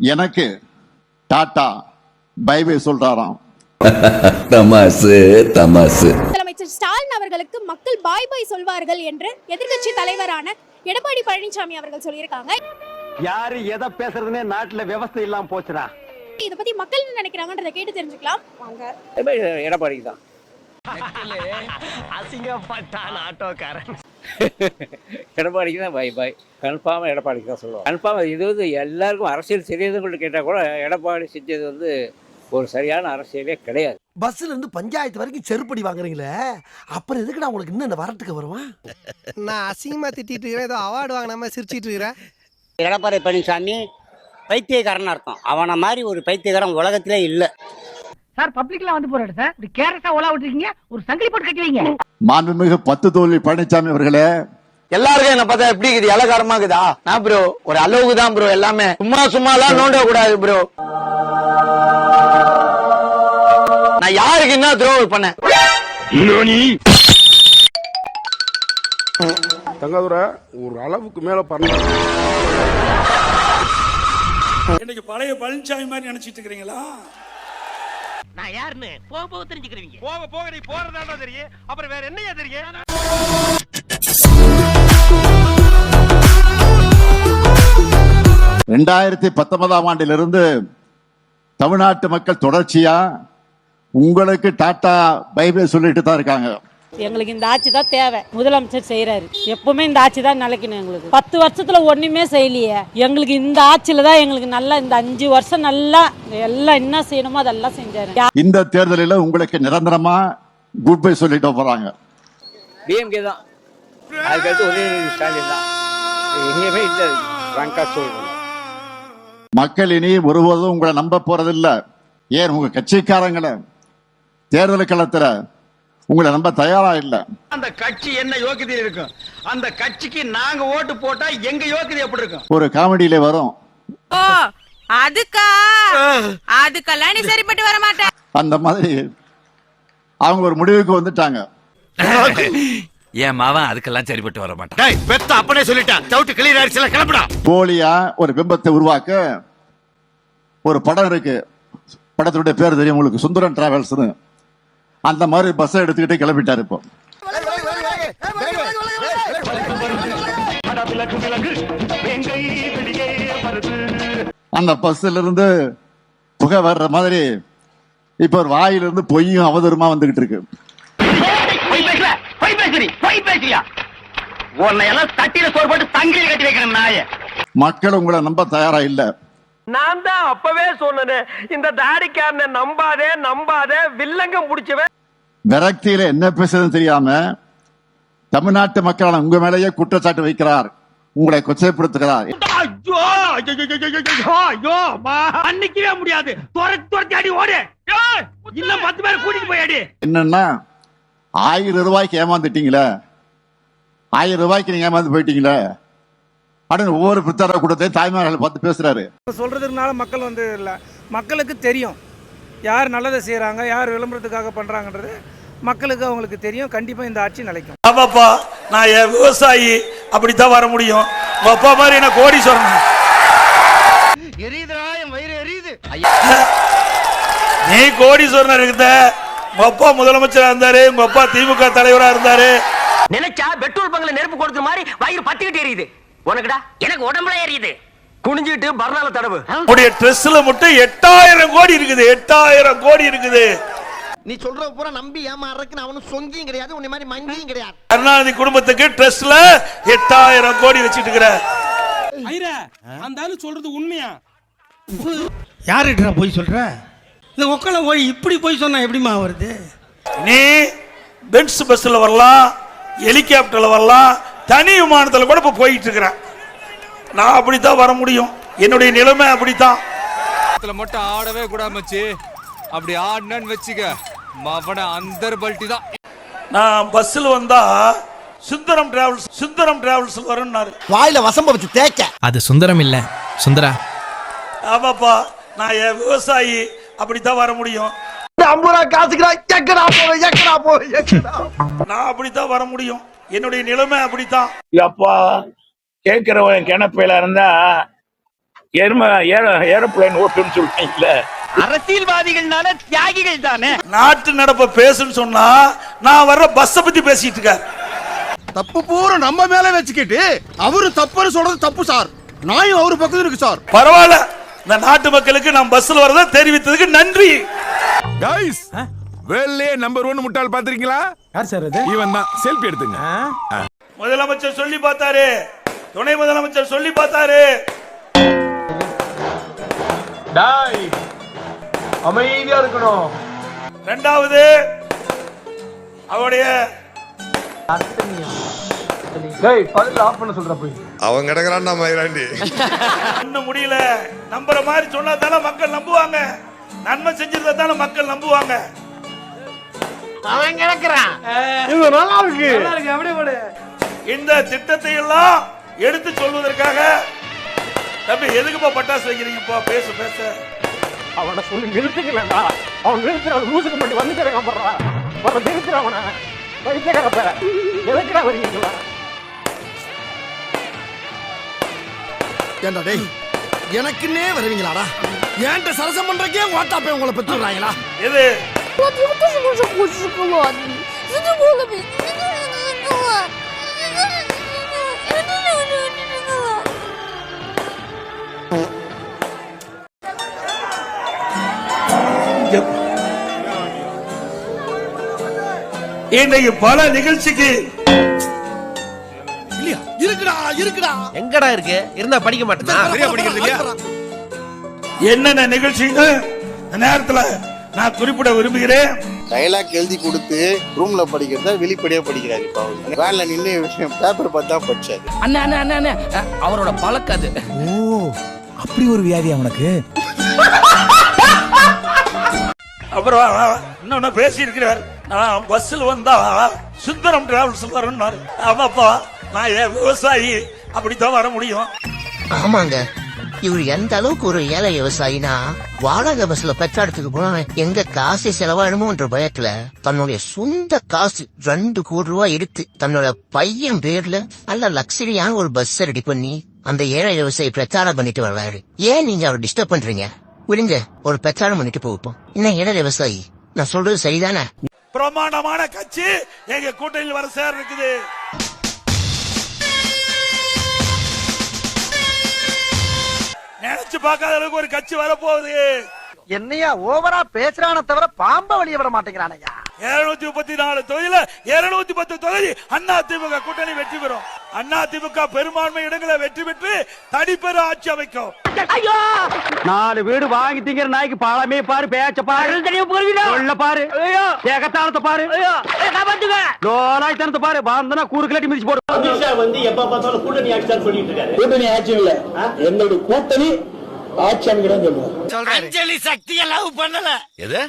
எனக்கு டாடா பைபை சொல்றாராம். தமாசு தமாசு. முதலமைச்சர் ஸ்டாலின் அவர்களுக்கு மக்கள் பாய் பாய் சொல்வார்கள் என்று எதிர்க்கட்சி தலைவரான எடப்பாடி பழனிசாமி அவர்கள் சொல்லியிருக்காங்க. யாரு எதை பேசுறதுன்னே நாட்டுல விவசாயம் இல்லாம போச்சுடா. இத பத்தி மக்கள் என்ன நினைக்கிறாங்கன்றதை கேட்டு தெரிஞ்சுக்கலாம். வாங்க. எடப்பாடிக்கு தான். அசிங்கப்பட்டான் ஆட்டோக்காரன். எடப்பாடிக்கு தான் பை பை கன்ஃபார்மாக எடப்பாடிக்கு தான் சொல்லுவோம் கன்ஃபார்ம் இது வந்து எல்லாருக்கும் அரசியல் தெரியாதவங்கள்ட்ட கேட்டால் கூட எடப்பாடி செஞ்சது வந்து ஒரு சரியான அரசியலே கிடையாது. பஸ்ல இருந்து பஞ்சாயத்து வரைக்கும் செருப்படி வாங்குறீங்களே? அப்புறம் எதுக்குடா உங்களுக்கு இன்னும் இந்த வரட்டுக்கு வருவான் நான் அசிங்கமா திட்டிட்டு இருக்கிறேன். ஏதோ அவார்டு வாங்கினாம சிரிச்சிட்டு இருக்கிறேன். எடப்பாடி பழனிசாமி பைத்தியக்காரன் அர்த்தம். அவனை மாதிரி ஒரு பைத்தியக்காரன் உலகத்திலே இல்லை. சார் பப்ளிக்ல வந்து போறாரு சார். இப்படி கேரட்டா ஓலா விட்டுருக்கீங்க. ஒரு சங்கிலி போட்டு கட்டி வைங்க. மாண்புமிகு பத்து தோல்வி பழனிசாமி அவர்களே. எல்லாருக்கும் என்ன பார்த்தா எப்படி இருக்குது? இலகாரமா இருக்குதா நான் ப்ரோ ஒரு அளவுக்கு தான் ப்ரோ எல்லாமே. சும்மா சும்மா எல்லாம் நோண்ட கூடாது ப்ரோ நான் யாருக்கு என்ன துரோகம் பண்ணேன்? தங்கதுரை ஒரு அளவுக்கு மேல பண்ண இன்னைக்கு பழைய பழனிசாமி மாதிரி நினைச்சிட்டு இருக்கிறீங்களா? நான் யாருன்னு? போக போக தெரிஞ்சுக்கிறீங்க போக போக நீ போறதாண்டா தெரியும். அப்புறம் வேற என்னையா தெரியும்? ரெண்டாயிரத்தி பத்தொன்பதாம் ஆண்டிலிருந்து தமிழ்நாட்டு மக்கள் தொடர்ச்சியா உங்களுக்கு டாடா பைபை சொல்லிட்டு தான் இருக்காங்க. எங்களுக்கு இந்த ஆட்சி தான் தேவை. முதலமைச்சர் செய்யறாரு எப்பவுமே இந்த ஆட்சி தான் நிலைக்கணும் எங்களுக்கு. பத்து வருஷத்துல ஒண்ணுமே செய்யலையே. எங்களுக்கு இந்த ஆட்சியில தான் எங்களுக்கு நல்லா இந்த அஞ்சு வருஷம் நல்லா எல்லாம் என்ன செய்யணுமோ அதெல்லாம் செஞ்சாரு. இந்த தேர்தலில் உங்களுக்கு நிரந்தரமா குட் பை சொல்லிட்டு போறாங்க. டிஎம்கே தான். அதுக்கடுத்து உதயநிதி ஸ்டாலின் தான். எங்கேயுமே இல்லை. ரங்கா சொல்கிறேன் மக்கள் இனி ஒருபோதும் உங்களை நம்ப போறதில்ல. ஏன் உங்க கட்சிக்காரங்களை தேர்தல் களத்துல உங்களை நம்ப தயாரா இல்ல. அந்த கட்சி என்ன யோக்கியதை இருக்கும் அந்த கட்சிக்கு நாங்க ஓட்டு போட்டா எங்க யோக்கியதை எப்படி இருக்கும்? ஒரு காமெடியில வரும். ஓ அதுக்கா? அதுக்கெல்லாம் நீ சரிப்பட்டு வர மாட்டேன். அந்த மாதிரி அவங்க ஒரு முடிவுக்கு வந்துட்டாங்க. என் மாவன் அதுக்கெல்லாம் சரிப்பட்டு வர மாட்டான்? பெத்த அப்பனே சொல்லிட்டான். டவுட் கிளியர் ஆயிடுச்சுல கிளம்புடா. போலியா ஒரு பிம்பத்தை உருவாக்க ஒரு படம் இருக்கு. படத்துடைய பேர் தெரியும் உங்களுக்கு. சுந்தரம் டிராவல்ஸ்னு. அந்த மாதிரி பஸ்ஸை எடுத்துக்கிட்டு கிளம்பிட்டாரு இப்போ. அந்த பஸ்ல இருந்து புகை வர்ற மாதிரி இப்ப ஒரு வாயிலிருந்து பொய்யும் அவதூறுமா வந்துகிட்டு இருக்கு. மக்கள் உங்களை நம்ப தயாரா இல்ல. நான் தான் அப்பவே சொன்னேன் இந்த தாடிக்காரனை நம்பாதே நம்பாதே வில்லங்கம் முடிச்சவன் விரக்தியில என்ன பேசுறதுன்னு தெரியாம தமிழ்நாட்டு மக்களான உங்க மேலேயே குற்றச்சாட்டு வைக்கிறார். உங்களை கொச்சைப்படுத்துகிறார். அன்னைக்கவே முடியாது. துரத்தி துரத்தி அடி ஓடு. ஏய், இன்னும் பத்து பேர் கூட்டிட்டு போய் அடி. என்னன்னா ஆயிரம் ரூபாய்க்கு ஏமாந்துட்டீங்களே? ஆயிரம் ரூபாய்க்கு நீங்க ஏமாந்து போயிட்டீங்களே? அப்படின்னு ஒவ்வொரு பிரச்சார கூட்டத்தையும் தாய்மார்களை பார்த்து பேசுறாரு. சொல்றதுனால மக்கள் வந்து இல்ல. மக்களுக்கு தெரியும். யார் நல்லதை செய்றாங்க யார் விளம்பரத்துக்காக பண்றாங்கன்றது மக்களுக்கு அவங்களுக்கு தெரியும். கண்டிப்பா இந்த ஆட்சி நிலைக்கும். ஆமாப்பா நான் என் விவசாயி. அப்படித்தான் வர முடியும். உங்க அப்பா மாதிரி என்ன கோடி சொல்லணும் எரியுதுடா என் வயிறு எரியுது. நீ கோடி சொன்ன இருக்குத உங்க அப்பா முதலமைச்சரா இருந்தாரு. உங்க அப்பா திமுக தலைவரா இருந்தாரு. நினைச்சா பெட்ரோல் பங்க்ல நெருப்பு கொடுத்த மாதிரி வயிறு பத்திக்கிட்டு எரியுது. உனக்குடா? எனக்கு உடம்புல எரியுது குனிஞ்சிட்டு பர்னால தடவு. உடைய ட்ரெஸ்ல மட்டும் எட்டாயிரம் கோடி இருக்குது எட்டாயிரம் கோடி இருக்குது. நீ சொல்ற பூரா நம்பி ஏமாறதுக்கு அவனும் சொங்கியும் கிடையாது உன்னை மாதிரி மங்கியும் கிடையாது. கருணாநிதி குடும்பத்துக்கு ட்ரெஸ்ல எட்டாயிரம் கோடி வச்சிட்டு இருக்கிற அந்த ஆளு சொல்றது உண்மையா? யாருடா போய் சொல்ற? இந்த ஒக்கல போய் இப்படி போய் சொன்னா எப்படிமா வருது? நீ பென்ஸ் பஸ்ல வரலாம் ஹெலிகாப்டர்ல வரலாம் தனி விமானத்துல கூட இப்ப போயிட்டு இருக்கிறேன் நான் அப்படித்தான் வர முடியும். என்னுடைய நிலைமை அப்படித்தான். மட்டும் ஆடவே கூடாது மச்சி. அப்படி ஆடினு வச்சுக்க மவன அந்தர் பல்ட்டி தான். நான் பஸ்ஸில் வந்தா சுந்தரம் டிராவல்ஸ் சுந்தரம் டிராவல்ஸ் வரும்னாரு. வாயில வசம்ப வச்சு தேக்க அது சுந்தரம் இல்ல. சுந்தரா? ஆமாப்பா நான் என் விவசாயி அப்படித்தான் வர முடியும். ஐம்பது ரூபா காசுக்குடா எக்கடா போவேன் எக்கடா போவேன் நான் அப்படித்தான் வர முடியும். என்னுடைய நிலைமை அப்படித்தான். அப்பா கேட்கிறவன் கிணப்பையில இருந்தா ஏரோப்ளேன் ஓட்டுன்னு சொல்றீங்கல்ல அரசியல்வாதிகள்னால தியாகிகள் தானே? நாட்டு நடப்ப பேசுன்னு சொன்னா நான் வர்ற பஸ்ஸ பத்தி பேசிட்டு இருக்காரு. தப்பு பூரா நம்ம மேல வச்சுக்கிட்டு அவரு தப்புன்னு சொல்றது தப்பு சார். நாயும் அவரு பக்கத்துல இருக்கு சார். பரவாயில்ல. இந்த நாட்டு மக்களுக்கு நான் பஸ்ல வரத தெரிவித்ததுக்கு நன்றி. கைஸ் வேலையே நம்பர் ஒன் முட்டாள் பாத்திருக்கீங்களா யார் சார் அது? இவன் தான் செல்ஃபி எடுத்துங்க முதலமைச்சர் சொல்லி பார்த்தாரு. துணை முதலமைச்சர் சொல்லி பார்த்தாரு. அமைதியா இருக்கணும். ரெண்டாவது அவருடைய பதில் ஆஃப் பண்ண சொல்ற போய். அவன் கிடக்குறான் நம்ம இன்னும் முடியல. நம்புற மாதிரி சொன்னா தானே மக்கள் நம்புவாங்க. நன்மை செஞ்சிருந்தா தானே மக்கள் நம்புவாங்க. இது நல்லா இருக்கு. நல்லா இருக்கு. அப்படியே போடு. இந்த திட்டத்தை எல்லாம் எடுத்து சொல்வதற்காக தம்பி எதுக்குப்பா பட்டாசு வைக்கிறீங்கப்பா பேச பேச. அவனை சொல்லி நிறுத்துக்கலடா. அவன் நிறுத்துற அவன் லூசுக்கு மட்டும் வந்து கிடக்க போடுறான் அவன் நிறுத்துற அவனை. வைத்தியக்கார பேர. எதுக்குடா வரீங்களா ஏண்டா டேய் எனக்குன்னே வருவீங்களாடா? ஏன்ட்ட சரசம் பண்றக்கே ஓட்டாப்பே உங்களை பெற்றுறாங்களா எது? இன்றைக்கு பல நிகழ்ச்சிக்கு. இல்லையா? இருக்குடா இருக்குடா. எங்கடா இருக்கு? இருந்தா படிக்க மாட்டேனா? சரியா படிக்கிறது இல்லையா? என்னென்ன நிகழ்ச்சின்னு இந்த நேரத்துல நான் குறிப்பிட விரும்புகிறேன். டைலாக் எழுதி கொடுத்து ரூம்ல படிக்கிறத வெளிப்படையா படிக்கிறாரு இப்போ அவர் வேன்ல நின்று விஷயம் பேப்பர் பார்த்து தான் படிச்சாரு. அண்ணா அண்ணா அண்ணா அண்ணா. அவரோட பழக்கம் அது. அப்படி ஒரு வியாதி அவனுக்கு? அப்புறம் இன்னொன்னு பேசி இருக்கிறார் நான் பஸ்ஸில் வந்தா சுந்தரம் டிராவல்ஸ் வரணும்னாரு ஆமாப்பா நான் ஏன் விவசாயி? அப்படித்தான் வர முடியும். ஆமாங்க. இவர் எந்த அளவுக்கு ஒரு ஏழை விவசாயினா வாடகை பஸ்ல பெற்றாடத்துக்கு போனா எங்க காசு செலவாயிடுமோன்ற பயத்துல தன்னுடைய சொந்த காசு ரெண்டு கோடி ரூபாய் எடுத்து தன்னோட பையன் பேர்ல நல்ல லக்ஸரியான ஒரு பஸ் ரெடி பண்ணி அந்த ஏழை விவசாயி பிரச்சாரம் பண்ணிட்டு வர்றாரு ஏன் நீங்க அவர் டிஸ்டர்ப் பண்றீங்க? விடுங்க ஒரு பிரச்சாரம் பண்ணிட்டு போவோம். என்ன ஏழை விவசாயி? நான் சொல்றது சரிதானே? பிரமாண்டமான கட்சி எங்க கூட்டணியில் வர சேர இருக்குது. நினைச்சு பார்க்காத அளவுக்கு ஒரு கட்சி வரப்போகுது. என்னையா ஓவரா பேசுறான தவிர பாம்ப வழிய விட மாட்டேங்கிறானையா? இருநூத்தி முப்பத்தி நாலு தொகுதியில இருநூத்தி பத்து தொகுதி அண்ணா திமுக கூட்டணி வெற்றி பெறும். அண்ணா திமுக பெரும்பான்மை இடங்களை வெற்றி பெற்று தனிப்பெரு ஆட்சி அமைக்கும். நாலு வீடு வாங்கி திங்கிற நாய்க்கு பழமே பாரு பேச்ச பாரு. சொல்ல பாரு. ஏகத்தாளத்தை பாரு. லோலாய்த்தனத்தை பாரு. பாந்தனா கூறு கிளட்டி மிதிச்சு போடு. வந்து எப்ப பார்த்தாலும் கூட்டணி ஆட்சி பண்ணிட்டு இருக்காரு. கூட்டணி ஆட்சி இல்ல. என்னோட கூட்டணி ஆட்சி அஞ்சலி சக்திய லவ் பண்ணல. எது?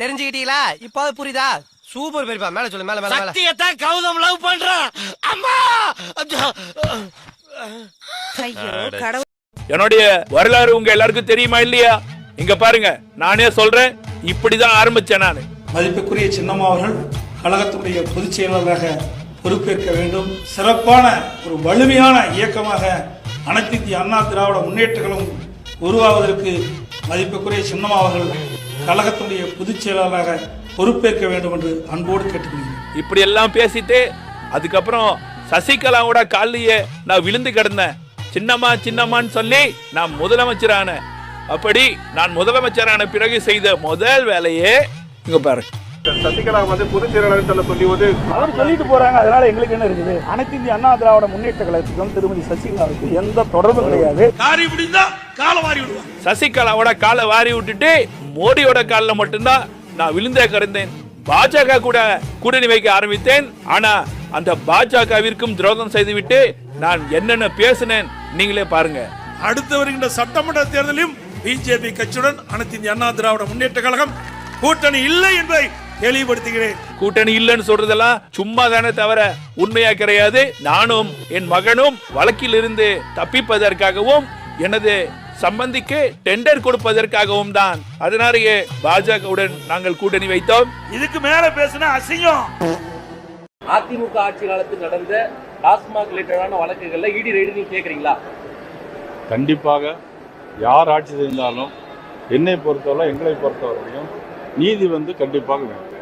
தெரிஞ்சுக்கிட்டீங்களா? இப்போ புரியுதா? சூப்பர் பெரியப்பா மேல சொல்லு மேல மேல சக்திய தான் கௌதம் லவ் பண்றான் அம்மா! என்னுடைய வரலாறு உங்க எல்லாருக்கும் தெரியுமா இல்லையா? இங்க பாருங்க நானே சொல்றேன் இப்படிதான் ஆரம்பிச்சேன் நான். மதிப்புக்குரிய சின்னம்மா அவர்கள் கழகத்துடைய பொதுச் செயலாளராக பொறுப்பேற்க வேண்டும். சிறப்பான ஒரு வலிமையான இயக்கமாக அனைத்து இந்திய அண்ணா திராவிட முன்னேற்ற கழகம் உருவாவதற்கு மதிப்புக்குரிய சின்னம்மா அவர்கள் கழகத்துடைய பொதுச் செயலாளராக பொறுப்பேற்க வேண்டும் என்று அன்போடு கேட்டுக்கொள்கிறேன். இப்படி எல்லாம் பேசிட்டு அதுக்கப்புறம் சசிகலாவோட காலிலேயே நான் விழுந்து கிடந்தேன். சின்னம்மா சின்னம்மான்னு சொல்லி நான் முதலமைச்சரான அப்படி நான் முதலமைச்சரான பிறகு செய்த முதல் வேலையே இங்க பாரு சசிகலா வந்து பொதுச் செயலாளர் சொல்ல சொல்லி வந்து அவர் சொல்லிட்டு போறாங்க அதனால எங்களுக்கு என்ன இருக்குது? அனைத்து இந்திய அண்ணா திராவிட முன்னேற்ற கழகத்துக்கும் திருமதி சசிகலாவுக்கு எந்த தொடர்பும் கிடையாது. காரி முடிந்தா காலை வாரி விடுவான் சசிகலாவோட காலை வாரி விட்டுட்டு மோடியோட காலில் மட்டும்தான் நான் விழுந்தே கிடந்தேன். பாஜக கூட கூட்டணி வைக்க ஆரம்பித்தேன். ஆனா அந்த பாஜகவிற்கும் துரோகம் செய்துவிட்டு நான் என்னென்ன பேசினேன் நீங்களே பாருங்க. அடுத்து வருகின்ற சட்டமன்ற தேர்தலிலும் பிஜேபி கட்சியுடன் அனைத்து இந்திய அண்ணா திராவிட முன்னேற்ற கழகம் கூட்டணி இல்லை என்பதை தெளிவுபடுத்துகிறேன். கூட்டணி இல்லைன்னு சொல்றதெல்லாம் சும்மா தானே தவிர உண்மையா கிடையாது. நானும் என் மகனும் வழக்கில் இருந்து தப்பிப்பதற்காகவும் எனது சம்பந்திக்கு டெண்டர் கொடுப்பதற்காகவும் தான் அதனாலேயே பாஜகவுடன் நாங்கள் கூட்டணி வைத்தோம். இதுக்கு மேல பேசினா அசிங்கம். அதிமுக ஆட்சி காலத்தில் நடந்த டாஸ்மாக் ரிலேட்டடான வழக்குகள்ல இடி ரெய்டு நீங்க கேக்குறீங்களா? கண்டிப்பாக யார் ஆட்சி செய்தாலும் என்னை பொறுத்தவரை எங்களை பொறுத்தவரையும் நீதி வந்து கண்டிப்பாக வேண்டும்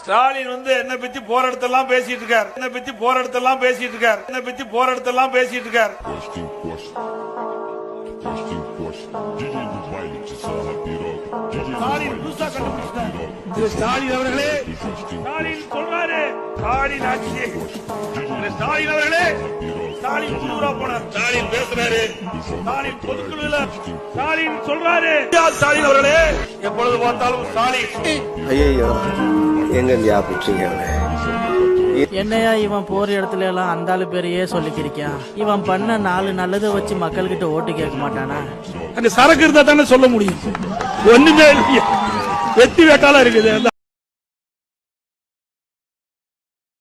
ஸ்டாலின் வந்து என்ன பத்தி போராட்டத்தெல்லாம் பேசிட்டு இருக்காரு. என்ன பத்தி போராட்டத்தெல்லாம் பேசிட்டு இருக்காரு. என்ன பத்தி போராட்டத்தெல்லாம் பேசிட்டு இருக்காரு. ஸ்டாலின் புதுசா கண்டுபிடிச்சிட்டாரு திரு ஸ்டாலின் அவர்களே. ஸ்டாலின் சொல்றாரு. ஸ்டாலின் ஆட்சி திரு ஸ்டாலின் அவர்களே. ஸ்டாலின் குழுவா போனார். ஸ்டாலின் பேசுறாரு. ஸ்டாலின் பொதுக்குழுல. ஸ்டாலின் சொல்றாரு. ஸ்டாலின் அவர்களே? எப்பொழுது பார்த்தாலும் ஸ்டாலின். ஐயோ எங்க ஞாபகம் என்னையா இவன் போற இடத்துல எல்லாம் அந்த ஆளு பேரையே சொல்லிக்கிருக்கான் இவன் பண்ண நாலு நல்லதை வச்சு மக்கள்கிட்ட ஓட்டு கேட்க மாட்டானா? அங்க சரக்கு இருந்தா தானே சொல்ல முடியும். ஒண்ணுமே இல்லையே. வெட்டி வேட்டாளா இருக்குது.